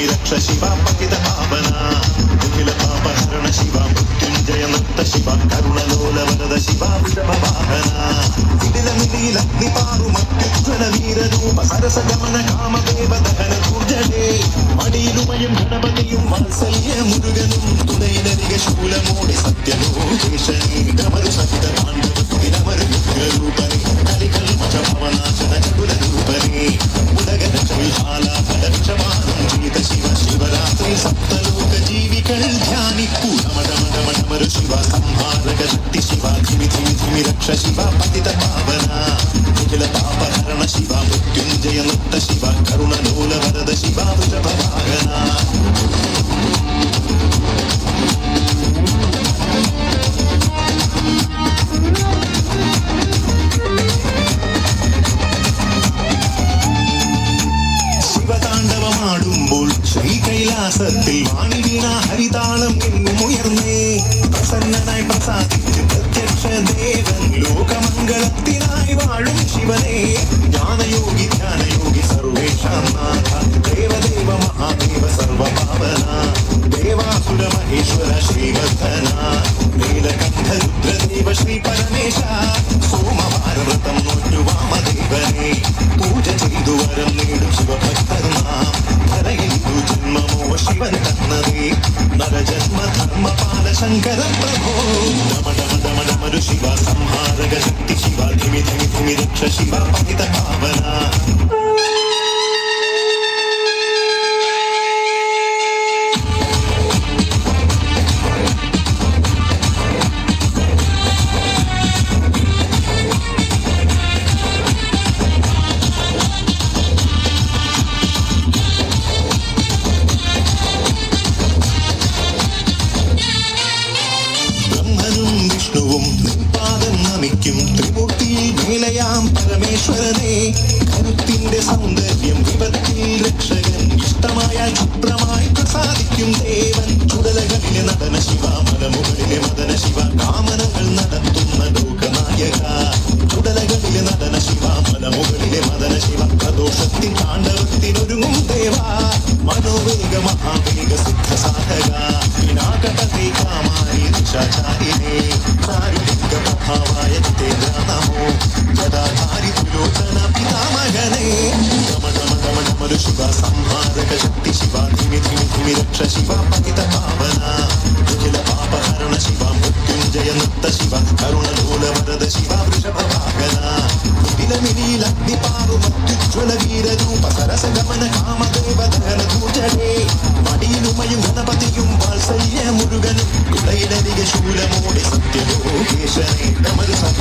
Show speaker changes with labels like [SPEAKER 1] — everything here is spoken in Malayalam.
[SPEAKER 1] ശക്തി ശിവ ധിമി ധിമി ധിമി രക്ഷ ശിവ പതിത പാവന നിഖില പാപഹരണ ശിവ മൃത്യുഞ്ജയ നൃത്ത ശിവ കരുണലോല വരദ ശിവ വൃഷഭ കുടില മിടിയിൽ അഗ്നിപാറു മത്യുജ്വല വീരരൂപ സരസ ഗമന കാമദേവ ദഹന ദുർജടേ മടിയിലുമയും ഗണപതിയും വാത്സല്യ മുരുകനും തുണയിലരിക ശൂലമോടെ സത്യലോകേശനീ കമരു സഹിത ജീവികൾ ധ്യാനിപ്പൂ നമടമടമടമരു ശിവ സംഹാരക ശക്തി ശിവ ധിമി ധിമി ധിമി രക്ഷ ശിവ പതിത പാവന നിഖില പാപഹരണ ശിവ മൃത്യുഞ്ജയ നൃത്ത ശിവ കരുണലോല വരദ ശിവ വൃഷഭ വാഹന ശിവതാണ്ഡവമാടുമ്പോൾ ശ്രീ വാണിവീണ വാണി വീണ ഹരിതാളം എങ്ങും ഉയർന്നേ പ്രസന്നനായി പ്രസാദിച്ച് പ്രത്യക്ഷ ദേവൻ ലോകമംഗളത്തിനായി വാഴും ശിവനെ. ജ്ഞാനയോഗി ധ്യാനയോഗി സർവേഷാം നാഥ. ദേവദേവ മഹാദേവ സർവഭാവന ദേവാസുര മഹേശ്വര ശ്രീവർദ്ധന. നീലകണ്ഠ രുദ്രദേവ ശ്രീ പരമേശ. शङ्कर प्रभो नम नम शिव संहारक शक्ति शिव धिमि धिमि धिमि रक्ष शिव पति कामना വിഷ്ണുവും നിൻപാദം നമിക്കും. ത്രിമൂർത്തി നിലയാം പരമേശ്വരനെ. കരുത്തിന്റെ സൗന്ദര്യം വിപത്തിൽ രക്ഷകൻ. ഇഷ്ടമായ ക്ഷുദ്രമായി പ്രസാദിക്കും ദേവൻ. ചുടലകളിലെ നടന ശിവ മലമുകളിലെ മദന ശിവ കാമനകൾ നടത്തുന്ന ലോകനായക. ചുടലകളിലെ നടന ശിവ മലമുകളിലെ മദന ശിവ പ്രദോഷത്തിൻ താണ്ഡവത്തിനൊരുങ്ങും ദേവ. മനോവേഗ മഹാവേഗ സിദ്ധ സാധക വിനാകട കാമാരി ദിശാചാരിണേ ഗമരു ശിവ സംഹാരക ശക്തി ശിവ ധിമി ധിമി ധിമി രക്ഷ ശിവ പതിത പാവന നിഖില പാപഹരണ ശിവ മൃത്യുഞ്ജയ നൃത്ത ശിവ കരുണലോല വരദ ശിവ വൃഷഭ വാഹന കുടിലമിനിയിൽ അഗ്നിപാറു മത്യുജ്വല വീരരൂപ സരസ ഗമന കാമദേവ ദഹന ദൂജടേ മടിയിലുമയും ഗണപതിയും വാത്സല്യ മുരുകനും കുടയിലരിക ശൂലമോടെ സത്യലോകേശനെ കമരു സഹിത